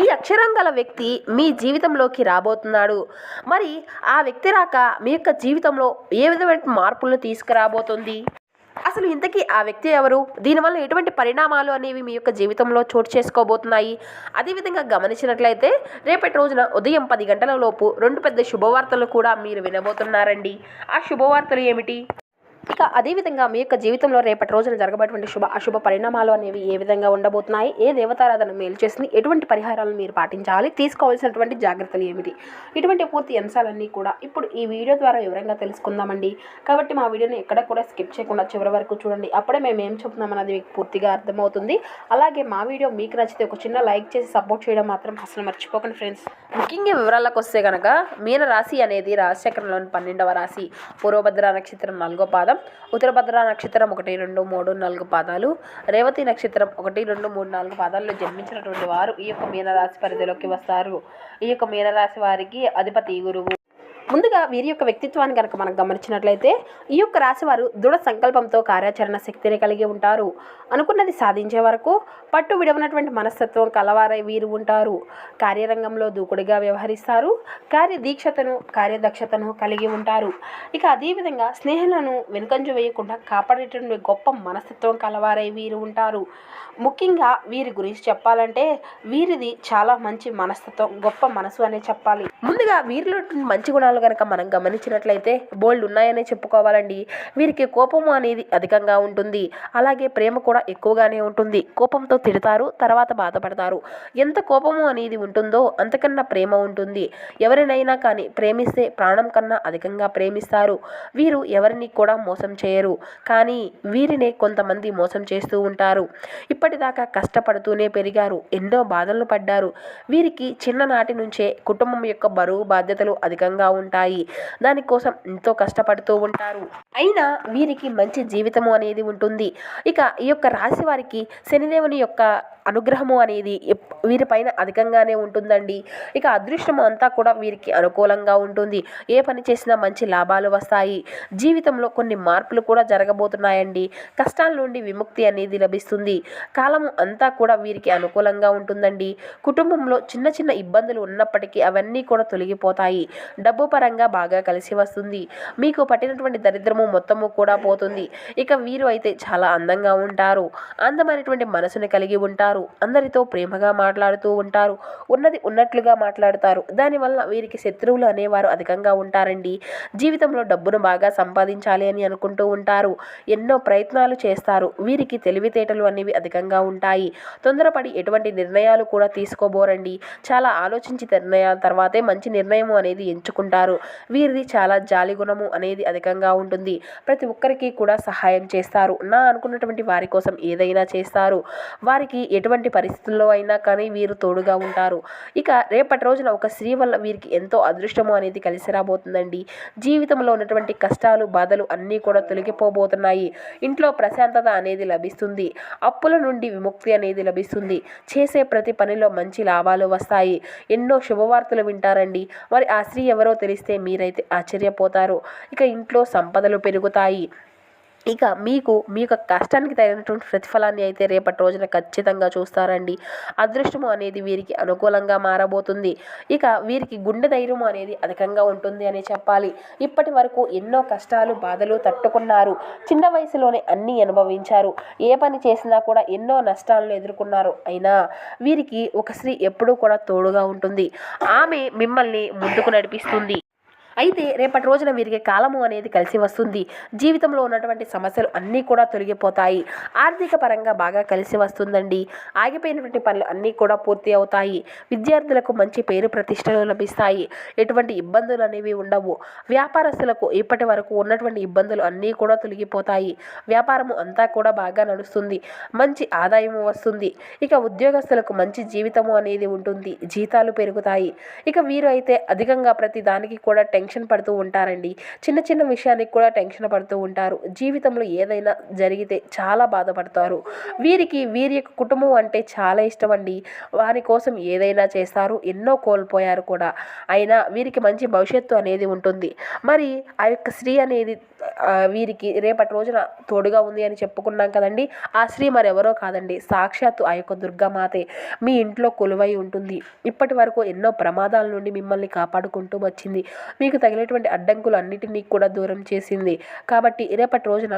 ఈ అక్షరం గల వ్యక్తి మీ జీవితంలోకి రాబోతున్నాడు. మరి ఆ వ్యక్తి రాక మీ యొక్క జీవితంలో ఏ విధమైన మార్పులను తీసుకురాబోతుంది? అసలు ఇంతకీ ఆ వ్యక్తి ఎవరు? దీనివల్ల ఎటువంటి పరిణామాలు అనేవి మీ యొక్క జీవితంలో చోటు చేసుకోబోతున్నాయి? అదేవిధంగా గమనించినట్లయితే రేపటి రోజున ఉదయం పది గంటల లోపు రెండు పెద్ద శుభవార్తలు కూడా మీరు వినబోతున్నారండి. ఆ శుభవార్తలు ఏమిటి? ఇక అదేవిధంగా మీ యొక్క జీవితంలో రేపటి రోజున జరగబోయేటువంటి శుభ అశుభ పరిణామాలు అనేవి ఏ విధంగా ఉండబోతున్నాయి? ఏ దేవతారాధన మేలు చేసింది ఎటువంటి పరిహారాలను మీరు పాటించాలి? తీసుకోవాల్సినటువంటి జాగ్రత్తలు ఏమిటి? ఇటువంటి పూర్తి అంశాలన్నీ కూడా ఇప్పుడు ఈ వీడియో ద్వారా వివరంగా తెలుసుకుందామండి. కాబట్టి మా వీడియోని ఎక్కడ కూడా స్కిప్ చేయకుండా చివరి వరకు చూడండి. అప్పుడే మేము ఏం చెప్తున్నామన్నది మీకు పూర్తిగా అర్థమవుతుంది. అలాగే మా వీడియో మీకు నచ్చితే ఒక చిన్న లైక్ చేసి సపోర్ట్ చేయడం మాత్రం అసలు మర్చిపోకండి ఫ్రెండ్స్. ముఖ్యంగా వివరాలకు వస్తే కనుక మీన రాశి అనేది రాశిచక్రంలోని పన్నెండవ రాశి. పూర్వభద్ర నక్షత్రం నాలుగో పాదం. ఉత్తరభద్ర నక్షత్రం ఒకటి రెండు మూడు నాలుగు పాదాలు రేవతి నక్షత్రం ఒకటి రెండు మూడు నాలుగు పాదాల్లో జన్మించినటువంటి వారు ఈ యొక్క మీనరాశి పరిధిలోకి వస్తారు. ఈ యొక్క మీనరాశి వారికి అధిపతి గురువు ముందుగా వీరి యొక్క వ్యక్తిత్వాన్ని కనుక మనం గమనించినట్లయితే ఈ యొక్క రాశి వారు దృఢ సంకల్పంతో కార్యాచరణ శక్తిని కలిగి ఉంటారు. అనుకున్నది సాధించే వరకు పట్టు విడవనటువంటి మనస్తత్వం కలవారై వీరు ఉంటారు. కార్యరంగంలో దూకుడుగా వ్యవహరిస్తారు. కార్యదీక్షతను కార్యదక్షతను కలిగి ఉంటారు. ఇక అదేవిధంగా స్నేహాలను వెనుకంజు వేయకుండా కాపాడేటువంటి గొప్ప మనస్తత్వం కలవారై వీరు ఉంటారు. ముఖ్యంగా వీరి గురించి చెప్పాలంటే వీరిది చాలా మంచి మనస్తత్వం గొప్ప మనసు అనే చెప్పాలి. ముందుగా వీరిలో మంచి గుణాలు కనుక మనం గమనించినట్లయితే బోల్డ్ ఉన్నాయనే చెప్పుకోవాలండి. వీరికి కోపము అనేది అధికంగా ఉంటుంది. అలాగే ప్రేమ కూడా ఎక్కువగానే ఉంటుంది. కోపంతో తిడతారు తర్వాత బాధపడతారు. ఎంత కోపము అనేది ఉంటుందో అంతకన్నా ప్రేమ ఉంటుంది. ఎవరినైనా కానీ ప్రేమిస్తే ప్రాణం కన్నా అధికంగా ప్రేమిస్తారు. వీరు ఎవరిని కూడా మోసం చేయరు. కానీ వీరినే కొంతమంది మోసం చేస్తూ ఉంటారు. ఇప్పటిదాకా కష్టపడుతూనే పెరిగారు. ఎన్నో బాధలు పడ్డారు. వీరికి చిన్ననాటి నుంచే కుటుంబం యొక్క బరువు బాధ్యతలు అధికంగా ఉంటాయి ఉంటాయి. దానికోసం ఎంతో కష్టపడుతూ ఉంటారు. అయినా వీరికి మంచి జీవితము అనేది ఉంటుంది. ఇక ఈ యొక్క రాశి వారికి శనిదేవుని యొక్క అనుగ్రహము అనేది వీరిపైన అధికంగానే ఉంటుందండి. ఇక అదృష్టము అంతా కూడా వీరికి అనుకూలంగా ఉంటుంది. ఏ పని చేసినా మంచి లాభాలు వస్తాయి. జీవితంలో కొన్ని మార్పులు కూడా జరగబోతున్నాయండి. కష్టాల నుండి విముక్తి అనేది లభిస్తుంది. కాలము అంతా కూడా వీరికి అనుకూలంగా ఉంటుందండి. కుటుంబంలో చిన్న చిన్న ఇబ్బందులు ఉన్నప్పటికీ అవన్నీ కూడా తొలగిపోతాయి. డబ్బు పరంగా బాగా కలిసి వస్తుంది. మీకు పట్టినటువంటి దరిద్రము మొత్తము కూడా పోతుంది. ఇక వీరు అయితే చాలా అందంగా ఉంటారు. అందమైనటువంటి మనసుని కలిగి ఉంటారు. అందరితో ప్రేమగా మాట్లాడుతూ ఉంటారు. ఉన్నది ఉన్నట్లుగా మాట్లాడతారు. దానివల్ల వీరికి శత్రువులు అనేవారు అధికంగా ఉంటారండి. జీవితంలో డబ్బును బాగా సంపాదించాలి అని అనుకుంటూ ఉంటారు. ఎన్నో ప్రయత్నాలు చేస్తారు. వీరికి తెలివితేటలు అనేవి అధికంగా ఉంటాయి. తొందరపడి ఎటువంటి నిర్ణయాలు కూడా తీసుకోబోరండి. చాలా ఆలోచించి నిర్ణయాల తర్వాతే మంచి నిర్ణయం అనేది ఎంచుకుంటారు. వీరిది చాలా జాలి గుణము అనేది అధికంగా ఉంటుంది. ప్రతి ఒక్కరికి కూడా సహాయం చేస్తారు. నా అనుకున్నటువంటి వారి కోసం ఏదైనా చేస్తారు. వారికి ఎటువంటి పరిస్థితుల్లో అయినా కానీ వీరు తోడుగా ఉంటారు. ఇక రేపటి రోజున ఒక స్త్రీ వల్ల వీరికి ఎంతో అదృష్టము అనేది కలిసి రాబోతుందండి. జీవితంలో ఉన్నటువంటి కష్టాలు బాధలు అన్నీ కూడా తొలగిపోబోతున్నాయి. ఇంట్లో ప్రశాంతత అనేది లభిస్తుంది. అప్పుల నుండి విముక్తి అనేది లభిస్తుంది. చేసే ప్రతి పనిలో మంచి లాభాలు వస్తాయి. ఎన్నో శుభవార్తలు వింటారండి. మరి ఆ స్త్రీ ఎవరో తెలిస్తే మీరైతే ఆశ్చర్యపోతారు. ఇక ఇంట్లో సంపదలు పెరుగుతాయి. ఇక మీకు మీ యొక్క కష్టానికి తగినటువంటి ప్రతిఫలాన్ని అయితే రేపటి రోజున ఖచ్చితంగా చూస్తారండి. అదృష్టము అనేది వీరికి అనుకూలంగా మారబోతుంది. ఇక వీరికి గుండె ధైర్యం అనేది అధికంగా ఉంటుంది అని చెప్పాలి. ఇప్పటి వరకు ఎన్నో కష్టాలు బాధలు తట్టుకున్నారు. చిన్న వయసులోనే అన్నీ అనుభవించారు. ఏ పని చేసినా కూడా ఎన్నో నష్టాలను ఎదుర్కొన్నారు. అయినా వీరికి ఒక స్త్రీ ఎప్పుడూ కూడా తోడుగా ఉంటుంది. ఆమె మిమ్మల్ని ముందుకు నడిపిస్తుంది. అయితే రేపటి రోజున వీరికి కాలము అనేది కలిసి వస్తుంది. జీవితంలో ఉన్నటువంటి సమస్యలు అన్నీ కూడా తొలగిపోతాయి. ఆర్థిక పరంగా బాగా కలిసి వస్తుందండి. ఆగిపోయినటువంటి పనులు అన్నీ కూడా పూర్తి అవుతాయి. విద్యార్థులకు మంచి పేరు ప్రతిష్టలు లభిస్తాయి. ఎటువంటి ఇబ్బందులు అనేవి ఉండవు. వ్యాపారస్తులకు ఇప్పటి వరకు ఉన్నటువంటి ఇబ్బందులు అన్నీ కూడా తొలగిపోతాయి. వ్యాపారము అంతా కూడా బాగా నడుస్తుంది. మంచి ఆదాయము వస్తుంది. ఇక ఉద్యోగస్తులకు మంచి జీవితము అనేది ఉంటుంది. జీతాలు పెరుగుతాయి. ఇక వీరు అయితే అధికంగా ప్రతి దానికి కూడా టెన్ టెన్షన్ పడుతూ ఉంటారండి. చిన్న చిన్న విషయానికి కూడా టెన్షన్ పడుతూ ఉంటారు. జీవితంలో ఏదైనా జరిగితే చాలా బాధపడతారు. వీరికి వీరి యొక్క కుటుంబం అంటే చాలా ఇష్టం అండి వారి కోసం ఏదైనా చేస్తారు ఎన్నో కోల్పోయారు కూడా. అయినా వీరికి మంచి భవిష్యత్తు అనేది ఉంటుంది. మరి ఆ యొక్క స్త్రీ అనేది వీరికి రేపటి రోజున తోడుగా ఉంది అని చెప్పుకున్నాం కదండి. ఆ స్త్రీ మరెవరో కాదండి. సాక్షాత్తు ఆ యొక్క దుర్గామాతే మీ ఇంట్లో కొలువై ఉంటుంది. ఇప్పటి వరకు ఎన్నో ప్రమాదాల నుండి మిమ్మల్ని కాపాడుకుంటూ వచ్చింది. మీకు తగిలేటువంటి అడ్డంకులు అన్నిటినీ కూడా దూరం చేసింది. కాబట్టి రేపటి రోజున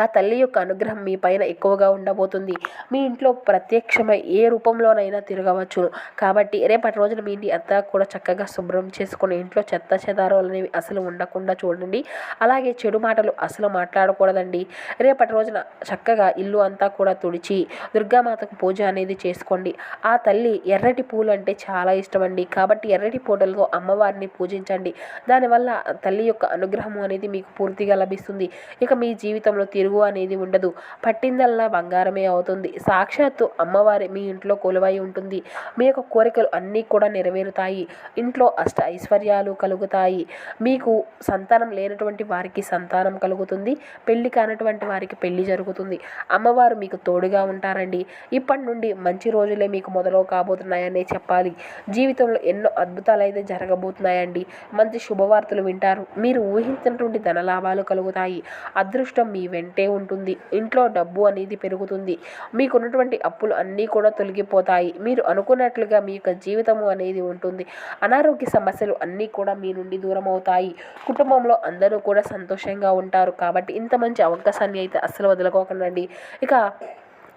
ఆ తల్లి యొక్క అనుగ్రహం మీ పైన ఎక్కువగా ఉండబోతుంది. మీ ఇంట్లో ప్రత్యక్షమై ఏ రూపంలోనైనా తిరగవచ్చును. కాబట్టి రేపటి రోజున మీ ఇంటి అంతా కూడా చక్కగా శుభ్రం చేసుకుని ఇంట్లో చెత్త చెదారాలు అనేవి అసలు ఉండకుండా చూడండి. అలాగే చెడు మాటలు అసలు మాట్లాడకూడదండి. రేపటి రోజున చక్కగా ఇల్లు అంతా కూడా తుడిచి దుర్గామాతకు పూజ అనేది చేసుకోండి. ఆ తల్లి ఎర్రటి పూలు అంటే చాలా ఇష్టం అండి కాబట్టి ఎర్రటి పూటలతో అమ్మవారిని పూజించండి. దానివల్ల ఆ తల్లి యొక్క అనుగ్రహం అనేది మీకు పూర్తిగా లభిస్తుంది. ఇక మీ జీవితంలో తిరుగు అనేది ఉండదు. పట్టిందల్లా బంగారమే అవుతుంది. సాక్షాత్తు అమ్మవారి మీ ఇంట్లో కొలువై ఉంటుంది. మీ యొక్క కోరికలు అన్నీ కూడా నెరవేరుతాయి. ఇంట్లో అష్ట ఐశ్వర్యాలు కలుగుతాయి. మీకు సంతానం లేనటువంటి వారికి సంతానం కలుగుతుంది. పెళ్ళి కానటువంటి వారికి పెళ్ళి జరుగుతుంది. అమ్మవారు మీకు తోడుగా ఉంటారండి. ఇప్పటి నుండి మంచి రోజులే మీకు మొదలు కాబోతున్నాయనే చెప్పాలి. జీవితంలో ఎన్నో అద్భుతాలు అయితే జరగబోతున్నాయండి. మంచి శుభవార్తలు వింటారు. మీరు ఊహించినటువంటి ధనలాభాలు కలుగుతాయి. అదృష్టం మీ వెంట ఉంటుంది. ఇంట్లో డబ్బు అనేది పెరుగుతుంది. మీకున్నటువంటి అప్పులు అన్నీ కూడా తొలగిపోతాయి. మీరు అనుకున్నట్లుగా మీ యొక్క జీవితము అనేది ఉంటుంది. అనారోగ్య సమస్యలు అన్నీ కూడా మీ నుండి దూరం అవుతాయి కుటుంబంలో అందరూ కూడా సంతోషంగా ఉంటారు. కాబట్టి ఇంత మంచి అవకాశాన్ని అయితే అస్సలు వదులుకోకండి. ఇక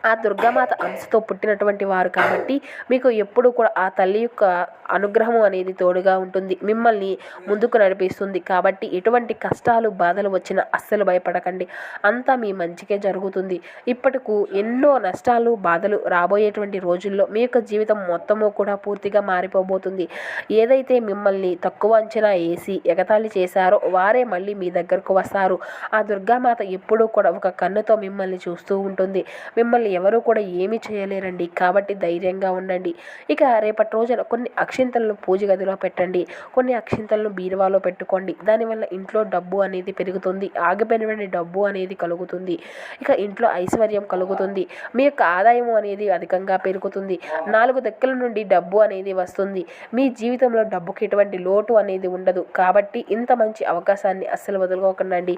ఆ దుర్గామాత అంశతో పుట్టినటువంటి వారు కాబట్టి మీకు ఎప్పుడు కూడా ఆ తల్లి యొక్క అనుగ్రహం అనేది తోడుగా ఉంటుంది. మిమ్మల్ని ముందుకు నడిపిస్తుంది. కాబట్టి ఎటువంటి కష్టాలు బాధలు వచ్చినా అస్సలు భయపడకండి. అంతా మీ మంచికే జరుగుతుంది. ఇప్పటికు ఎన్నో నష్టాలు బాధలు రాబోయేటువంటి రోజుల్లో మీ యొక్క జీవితం మొత్తము కూడా పూర్తిగా మారిపోబోతుంది. ఏదైతే మిమ్మల్ని తక్కువ అంచనా వేసి ఎగతాళి చేశారో వారే మళ్ళీ మీ దగ్గరకు వస్తారు. ఆ దుర్గామాత ఎప్పుడూ కూడా ఒక కన్నుతో మిమ్మల్ని చూస్తూ ఉంటుంది. మిమ్మల్ని ఎవరు కూడా ఏమీ చేయలేరండి. కాబట్టి ధైర్యంగా ఉండండి. ఇక రేపటి రోజున కొన్ని అక్షింతలను పూజ గదిలో పెట్టండి. కొన్ని అక్షింతలను బీరువాలో పెట్టుకోండి. దానివల్ల ఇంట్లో డబ్బు అనేది పెరుగుతుంది. ఆగిపోయినటువంటి డబ్బు అనేది కలుగుతుంది. ఇక ఇంట్లో ఐశ్వర్యం కలుగుతుంది. మీ యొక్క ఆదాయం అనేది అధికంగా పెరుగుతుంది. నాలుగు దక్కల నుండి డబ్బు అనేది వస్తుంది. మీ జీవితంలో డబ్బుకి ఎటువంటి లోటు అనేది ఉండదు. కాబట్టి ఇంత మంచి అవకాశాన్ని అస్సలు వదులుకోకండి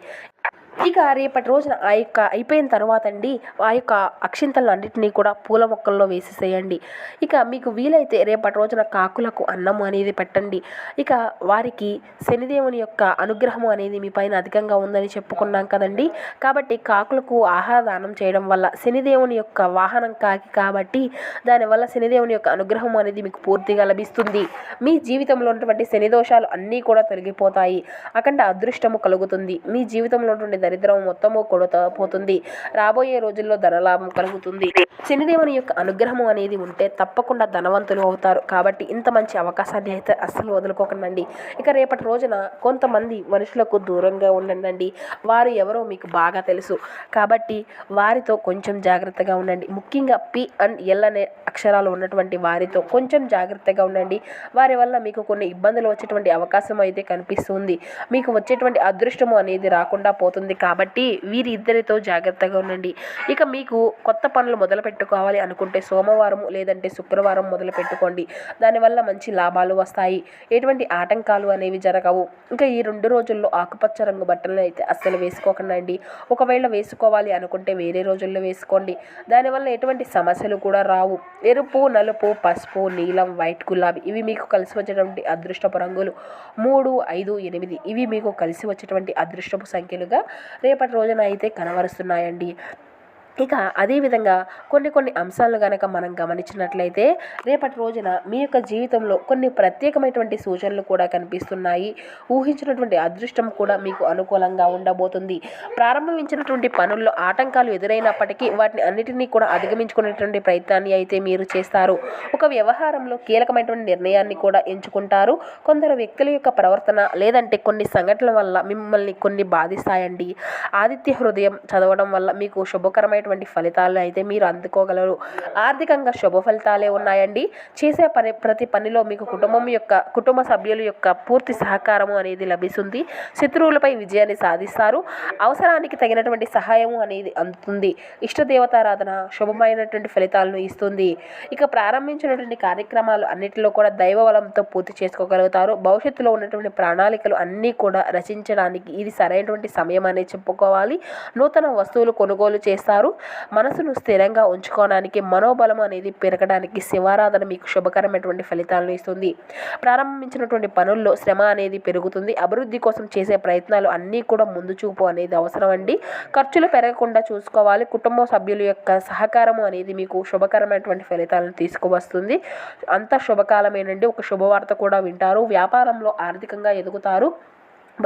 ఇక రేపటి రోజున ఆ యొక్క అయిపోయిన తర్వాత అండి ఆ యొక్క అక్షింతలను అన్నింటినీ కూడా పూల మొక్కల్లో వేసేసేయండి. ఇక మీకు వీలైతే రేపటి రోజున కాకులకు అన్నం అనేది పెట్టండి. ఇక వారికి శనిదేవుని యొక్క అనుగ్రహం అనేది మీ పైన అధికంగా ఉందని చెప్పుకున్నాం కదండి. కాబట్టి కాకులకు ఆహార దానం చేయడం వల్ల శనిదేవుని యొక్క వాహనం కాకి కాబట్టి దానివల్ల శనిదేవుని యొక్క అనుగ్రహం అనేది మీకు పూర్తిగా లభిస్తుంది. మీ జీవితంలో ఉన్నటువంటి శని దోషాలు అన్నీ కూడా తొలగిపోతాయి. అఖండ అదృష్టము కలుగుతుంది. మీ జీవితంలో ఉన్నటువంటి దరిద్రం మొత్తము కొడతపోతుంది రాబోయే రోజుల్లో ధనలాభం కలుగుతుంది. శనిదేవుని యొక్క అనుగ్రహం అనేది ఉంటే తప్పకుండా ధనవంతులు అవుతారు. కాబట్టి ఇంత మంచి అవకాశాన్ని అయితే అస్సలు వదులుకోకండి ఇక రేపటి రోజున కొంతమంది మనుషులకు దూరంగా ఉండండి వారు ఎవరో మీకు బాగా తెలుసు. కాబట్టి వారితో కొంచెం జాగ్రత్తగా ఉండండి. ముఖ్యంగా పి అండ్ ఎల్ అనే అక్షరాలు ఉన్నటువంటి వారితో కొంచెం జాగ్రత్తగా ఉండండి. వారి వల్ల మీకు కొన్ని ఇబ్బందులు వచ్చేటువంటి అవకాశం అయితే కనిపిస్తుంది. మీకు వచ్చేటువంటి అదృష్టము అనేది రాకుండా పోతుంది. కాబట్టి వీరిద్దరితో జాగ్రత్తగా ఉండండి. ఇక మీకు కొత్త పనులు మొదలు పెట్టుకోవాలి అనుకుంటే సోమవారం లేదంటే శుక్రవారం మొదలు పెట్టుకోండి. దానివల్ల మంచి లాభాలు వస్తాయి. ఎటువంటి ఆటంకాలు అనేవి జరగవు. ఇంకా ఈ రెండు రోజుల్లో ఆకుపచ్చ రంగు బట్టలను అయితే అస్సలు వేసుకోకండి ఒకవేళ వేసుకోవాలి అనుకుంటే వేరే రోజుల్లో వేసుకోండి. దానివల్ల ఎటువంటి సమస్యలు కూడా రావు. ఎరుపు నలుపు పసుపు నీలం వైట్ గులాబీ ఇవి మీకు కలిసి వచ్చేటువంటి అదృష్టపు రంగులు. మూడు ఐదు ఎనిమిది ఇవి మీకు కలిసి వచ్చేటువంటి అదృష్టపు సంఖ్యలుగా రేపటి రోజున అయితే కనబరుస్తున్నాయండి. ఇక అదేవిధంగా కొన్ని కొన్ని అంశాలను కనుక మనం గమనించినట్లయితే రేపటి రోజున మీ యొక్క జీవితంలో కొన్ని ప్రత్యేకమైనటువంటి సూచనలు కూడా కనిపిస్తున్నాయి. ఊహించినటువంటి అదృష్టం కూడా మీకు అనుకూలంగా ఉండబోతుంది. ప్రారంభించినటువంటి పనుల్లో ఆటంకాలు ఎదురైనప్పటికీ వాటిని అన్నిటినీ కూడా అధిగమించుకునేటువంటి ప్రయత్నాన్ని అయితే మీరు చేస్తారు. ఒక వ్యవహారంలో కీలకమైనటువంటి నిర్ణయాన్ని కూడా ఎంచుకుంటారు. కొందరు వ్యక్తుల యొక్క ప్రవర్తన లేదంటే కొన్ని సంఘటనల వల్ల మిమ్మల్ని కొన్ని బాధిస్తాయండి. ఆదిత్య హృదయం చదవడం వల్ల మీకు శుభకరమైన శుభకరమైనటువంటి ఫలితాలను అయితే మీరు అందుకోగలరు. ఆర్థికంగా శుభ ఫలితాలే ఉన్నాయండి. చేసే పని ప్రతి పనిలో మీకు కుటుంబం యొక్క కుటుంబ సభ్యుల యొక్క పూర్తి సహకారము అనేది లభిస్తుంది. శత్రువులపై విజయాన్ని సాధిస్తారు. అవసరానికి తగినటువంటి సహాయము అనేది అందుతుంది. ఇష్టదేవతారాధన శుభమైనటువంటి ఫలితాలను ఇస్తుంది. ఇక ప్రారంభించినటువంటి కార్యక్రమాలు అన్నిటిలో కూడా దైవ బలంతో పూర్తి చేసుకోగలుగుతారు. భవిష్యత్తులో ఉన్నటువంటి ప్రణాళికలు అన్నీ కూడా రచించడానికి ఇది సరైనటువంటి సమయం అనేది చెప్పుకోవాలి. నూతన వస్తువులు కొనుగోలు చేస్తారు. మనసును స్థిరంగా ఉంచుకోవడానికి మనోబలం అనేది పెరగడానికి శివారాధన మీకు శుభకరమైనటువంటి ఫలితాలను ఇస్తుంది. ప్రారంభించినటువంటి పనుల్లో శ్రమ అనేది పెరుగుతుంది. అభివృద్ధి కోసం చేసే ప్రయత్నాలు అన్నీ కూడా ముందు చూపు అనేది అవసరం అండి. ఖర్చులు పెరగకుండా చూసుకోవాలి. కుటుంబ సభ్యుల యొక్క సహకారము అనేది మీకు శుభకరమైనటువంటి ఫలితాలను తీసుకువస్తుంది. అంత శుభకాలమేనండి. ఒక శుభవార్త కూడా వింటారు. వ్యాపారంలో ఆర్థికంగా ఎదుగుతారు.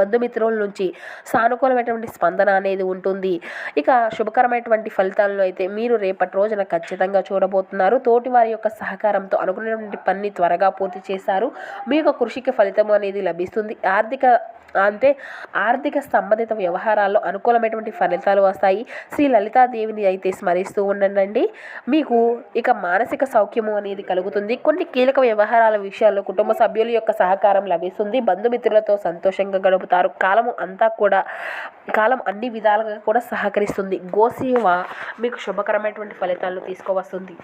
బంధుమిత్రుల నుంచి సానుకూలమైనటువంటి స్పందన అనేది ఉంటుంది. ఇక శుభకరమైనటువంటి ఫలితాలను అయితే మీరు రేపటి రోజున ఖచ్చితంగా చూడబోతున్నారు. తోటి వారి యొక్క సహకారంతో అనుకున్నటువంటి పని త్వరగా పూర్తి చేశారు. మీ యొక్క కృషికి ఫలితం అనేది లభిస్తుంది. ఆర్థిక అంటే ఆర్థిక సంబంధిత వ్యవహారాల్లో అనుకూలమైనటువంటి ఫలితాలు వస్తాయి. శ్రీ లలితాదేవిని అయితే స్మరిస్తూ ఉండండి. మీకు ఇక మానసిక సౌఖ్యము అనేది కలుగుతుంది. కొన్ని కీలక వ్యవహారాల విషయాల్లో కుటుంబ సభ్యుల యొక్క సహకారం లభిస్తుంది. బంధుమిత్రులతో సంతోషంగా గడుపుతారు. కాలము అంతా కూడా కాలం అన్ని విధాలుగా కూడా సహకరిస్తుంది. గోసేవ మీకు శుభకరమైనటువంటి ఫలితాలను తీసుకువస్తుంది